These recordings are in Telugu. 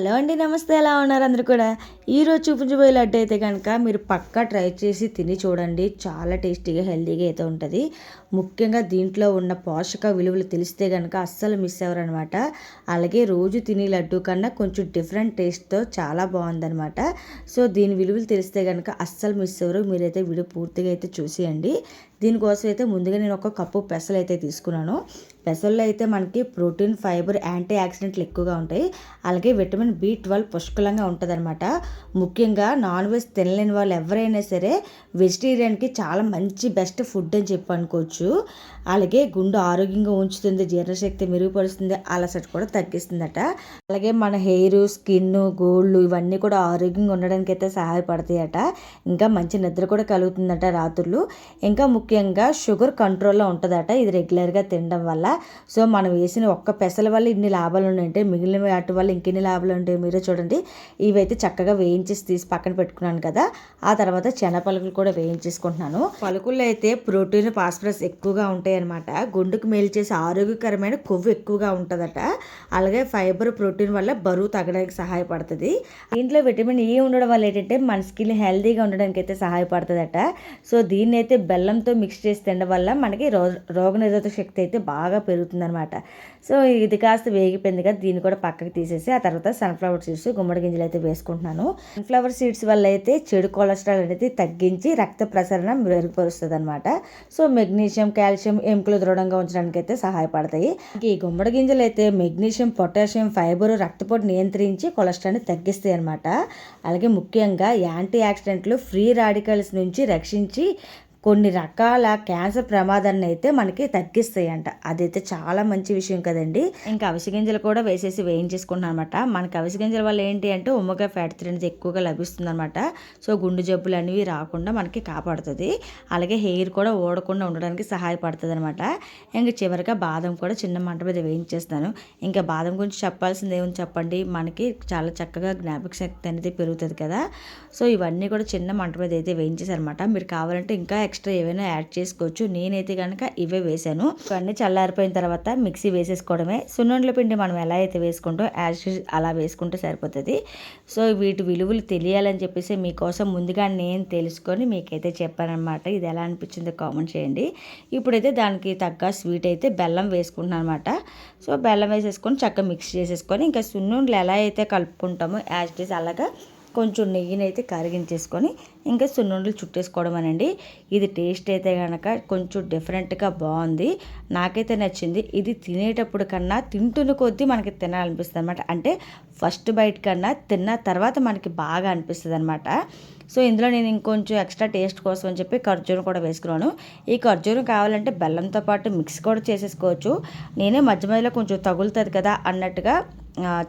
హలో అండి నమస్తే. ఎలా ఉన్నారు అందరు కూడా? ఈరోజు చూపించబోయే లడ్డు అయితే కనుక మీరు పక్కా ట్రై చేసి తిని చూడండి. చాలా టేస్టీగా హెల్తీగా అయితే ఉంటుంది. ముఖ్యంగా దీంట్లో ఉన్న పోషక విలువలు తెలిస్తే కనుక అస్సలు మిస్ అవ్వరనమాట. అలాగే రోజు తినే లడ్డు కన్నా కొంచెం డిఫరెంట్ టేస్ట్తో చాలా బాగుందనమాట. సో దీని విలువలు తెలిస్తే కనుక అస్సలు మిస్ అవ్వరు. మీరైతే వీడియో పూర్తిగా అయితే చూసేయండి. దీనికోసం అయితే ముందుగా నేను ఒక కప్పు పెసలు అయితే తీసుకున్నాను. పెసల్లో అయితే మనకి ప్రోటీన్ ఫైబర్ యాంటీ ఆక్సిడెంట్లు ఎక్కువగా ఉంటాయి. అలాగే విటమిన్ బి ట్వెల్వ్ పుష్కలంగా ఉంటుందన్నమాట ముఖ్యంగా నాన్ వెజ్ తినలేని వాళ్ళు ఎవరైనా సరే వెజిటేరియన్కి చాలా మంచి బెస్ట్ ఫుడ్ అని చెప్పి అనుకోవచ్చు. అలాగే గుండె ఆరోగ్యంగా ఉంచుతుంది జీర్ణశక్తి మెరుగుపరుస్తుంది అలసట కూడా తగ్గిస్తుందట. అలాగే మన హెయిర్ స్కిన్ గోల్డ్ ఇవన్నీ కూడా ఆరోగ్యంగా ఉండడానికి అయితే సహాయపడతాయట. ఇంకా మంచి నిద్ర కూడా కలుగుతుందట రాత్రులు. ఇంకా ముఖ్యంగా షుగర్ కంట్రోల్లో ఉంటుందట ఇది రెగ్యులర్గా తినడం వల్ల. సో మనం వేసిన ఒక్క పెసల వల్ల ఇన్ని లాభాలు ఉన్నాయంటే మిగిలిన వాటి వల్ల ఇంకెన్ని లాభాలు ఉంటాయి మీరే చూడండి. ఇవైతే చక్కగా వేయించేసి తీసి పక్కన పెట్టుకున్నాను కదా. ఆ తర్వాత చెన పలుకులు కూడా వేయించేసుకుంటున్నాను. పలుకుల్లో అయితే ప్రోటీన్ ఫాస్ఫరస్ ఎక్కువగా ఉంటాయన్నమాట. గుండెకు మేలు చేసే ఆరోగ్యకరమైన కొవ్వు ఎక్కువగా ఉంటుందట. అలాగే ఫైబర్ ప్రోటీన్ వల్ల బరువు తగ్గడానికి సహాయపడుతుంది. దీంట్లో విటమిన్ ఈ ఉండడం వల్ల ఏంటంటే మన స్కిన్ హెల్తీగా ఉండడానికి అయితే సహాయపడుతుందట. సో దీన్ని అయితే బెల్లంతో మిక్స్ చేసి తినడం వల్ల మనకి రో రోగనిరోధక శక్తి అయితే బాగా పెరుగుతుందనమాట సో ఇది కాస్త వేగిపోయింది కదా దీన్ని కూడా పక్కకి తీసేసి ఆ తర్వాత సన్ఫ్లవర్ సీడ్స్ గుమ్మడి గింజలు అయితే వేసుకుంటున్నాను. సన్ఫ్లవర్ సీడ్స్ వల్ల అయితే చెడు కొలెస్ట్రాల్ అనేది తగ్గించి రక్త ప్రసరణ మెరుగుపరుస్తుంది అనమాట సో మెగ్నీషియం కాల్షియం ఎముకలు దృఢంగా ఉంచడానికి అయితే సహాయపడతాయి. ఈ గుమ్మడి గింజలు అయితే మెగ్నీషియం పొటాషియం ఫైబర్ రక్తపోటు నియంత్రించి కొలెస్ట్రాల్ని తగ్గిస్తాయి అనమాట అలాగే ముఖ్యంగా యాంటీ ఆక్సిడెంట్లు ఫ్రీ రాడికల్స్ నుంచి రక్షించి కొన్ని రకాల క్యాన్సర్ ప్రమాదాన్ని అయితే మనకి తగ్గిస్తాయంట. అదైతే చాలా మంచి విషయం కదండి. ఇంకా అవిసె గింజలు కూడా వేసేసి వేయించేసుకుంటున్నాను అనమాట మనకి అవిసె గింజల వల్ల ఏంటి అంటే ఉమ్మగా ఫ్యాట్ అనేది ఎక్కువగా లభిస్తుంది అనమాట సో గుండె జబ్బులు అనేవి రాకుండా మనకి కాపాడుతుంది. అలాగే హెయిర్ కూడా ఓడకుండా ఉండడానికి సహాయపడుతుంది అనమాట ఇంకా చివరిగా బాదం కూడా చిన్న మంట మీద వేయించేస్తాను. ఇంకా బాదం గురించి చెప్పాల్సింది ఏముంది చెప్పండి? మనకి చాలా చక్కగా జ్ఞాపక శక్తి అనేది పెరుగుతుంది కదా. సో ఇవన్నీ కూడా చిన్న మంట మీద అయితే వేయించేసారనమాట మీరు కావాలంటే ఇంకా ఎక్స్ట్రా ఏవైనా యాడ్ చేసుకోవచ్చు. నేనైతే కనుక ఇవే వేసాను ఇవన్నీ చల్లారిపోయిన తర్వాత మిక్సీ వేసేసుకోవడమే. సున్నుండ్ల పిండి మనం ఎలా అయితే వేసుకుంటాం యాజ్ అలా వేసుకుంటే సరిపోతుంది. సో వీటి విలువలు తెలియాలని చెప్పేసి మీకోసం ముందుగా నేను తెలుసుకొని మీకైతే చెప్పానమాట ఇది ఎలా అనిపించిందో కామెంట్ చేయండి. ఇప్పుడైతే దానికి తగ్గ స్వీట్ అయితే బెల్లం వేసుకుంటున్నాను అనమాట సో బెల్లం వేసేసుకొని చక్కగా మిక్స్ చేసేసుకొని ఇంకా సున్నుండ్లు ఎలా అయితే కలుపుకుంటామో యాజ్ ఇట్ అలాగా కొంచెం నెయ్యిని అయితే కరిగించేసుకొని ఇంకా సున్నుండలు చుట్టేసుకోవడం అనండి ఇది టేస్ట్ అయితే కనుక కొంచెం డిఫరెంట్గా బాగుంది. నాకైతే నచ్చింది. ఇది తినేటప్పుడు కన్నా తింటున్న కొద్దీ మనకి తినాలనిపిస్తుంది అనమాట అంటే ఫస్ట్ బైట్ కన్నా తిన్న తర్వాత మనకి బాగా అనిపిస్తుంది అనమాట సో ఇందులో నేను ఇంకొంచెం ఎక్స్ట్రా టేస్ట్ కోసం అని చెప్పి ఖర్జూరం కూడా వేసుకున్నాను. ఈ ఖర్జూరం కావాలంటే బెల్లంతో పాటు మిక్స్ కూడా చేసేసుకోవచ్చు. నేనే మధ్య మధ్యలో కొంచెం తగులుతుంది కదా అన్నట్టుగా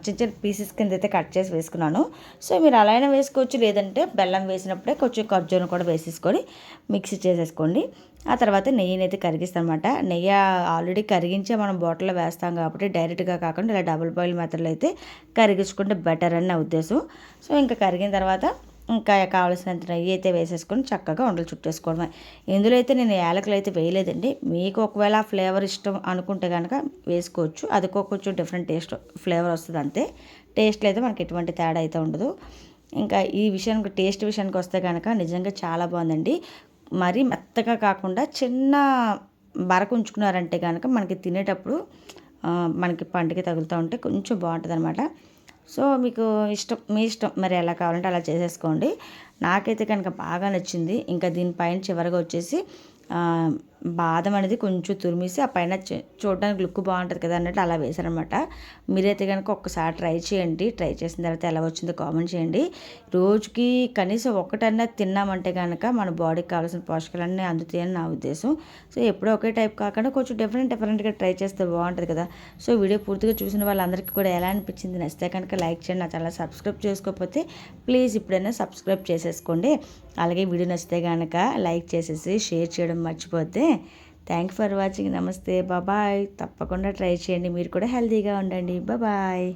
చిన్న చిన్న పీసెస్ కింద అయితే కట్ చేసి వేసుకున్నాను. సో మీరు అలా అయినా వేసుకోవచ్చు లేదంటే బెల్లం వేసినప్పుడే కొంచెం ఖర్జూరం కూడా వేసేసుకొని మిక్సీ చేసేసుకోండి. ఆ తర్వాత నెయ్యిని అయితే కరిగిస్తాం అనమాట నెయ్యి ఆల్రెడీ కరిగించే మనం బాటిల్లో వేస్తాం కాబట్టి డైరెక్ట్గా కాకుండా ఇలా డబుల్ బాయిల్ మెథడ్లో అయితే కరిగించుకుంటే బెటర్ అని నా ఉద్దేశం. సో ఇంకా కరిగిన తర్వాత ఇంకా కావాల్సినంత నెయ్యి అయితే వేసేసుకొని చక్కగా ఉండలు చుట్టేసుకోవడమే. ఇందులో అయితే నేను యాలకులు అయితే వేయలేదండి. మీకు ఒకవేళ ఫ్లేవర్ ఇష్టం అనుకుంటే కనుక వేసుకోవచ్చు. అది కొంచెం డిఫరెంట్ టేస్ట్ ఫ్లేవర్ వస్తుంది అంతే. టేస్ట్లో అయితే మనకి ఎటువంటి తేడా అయితే ఉండదు. ఇంకా ఈ విషయానికి టేస్ట్ విషయానికి వస్తే కనుక నిజంగా చాలా బాగుందండి. మరీ మెత్తగా కాకుండా చిన్న బరకు ఉంచుకున్నారంటే కనుక మనకి తినేటప్పుడు మనకి పండుగ తగులుతూ ఉంటే కొంచెం బాగుంటుంది అనమాట సో మీకు ఇష్టం మీ ఇష్టం. మరి ఎలా కావాలంటే అలా చేసేసుకోండి. నాకైతే కనుక బాగా నచ్చింది. ఇంకా దీనిపైన చివరిగా వచ్చేసి బాదం అనేది కొంచెం తురిమేసి ఆ పైన చూడడానికి లుక్ బాగుంటుంది కదా అన్నట్టు అలా వేసారనమాట మీరైతే కనుక ఒక్కసారి ట్రై చేయండి. ట్రై చేసిన తర్వాత ఎలా వచ్చిందో కామెంట్ చేయండి. రోజుకి కనీసం ఒకటన్నా తిన్నామంటే కనుక మన బాడీకి కావాల్సిన పోషకాలన్నీ అందుతాయని నా ఉద్దేశం. సో ఎప్పుడో ఒకే టైప్ కాకుండా కొంచెం డిఫరెంట్ డిఫరెంట్గా ట్రై చేస్తే బాగుంటుంది కదా. సో వీడియో పూర్తిగా చూసిన వాళ్ళందరికీ కూడా ఎలా అనిపించింది నచ్చితే కనుక లైక్ చేయండి. నా ఛానల్ సబ్స్క్రైబ్ చేసుకోకపోతే ప్లీజ్ ఇప్పుడైనా సబ్స్క్రైబ్ చేసేసుకోండి. అలాగే వీడియో నచ్చితే కనుక లైక్ చేసేసి షేర్ చేయడం మర్చిపోతే థ్యాంక్ ఫర్ వాచింగ్ నమస్తే బాబాయ్ తప్పకుండా ట్రై చేయండి. మీరు కూడా హెల్తీగా ఉండండి. బాబాయ్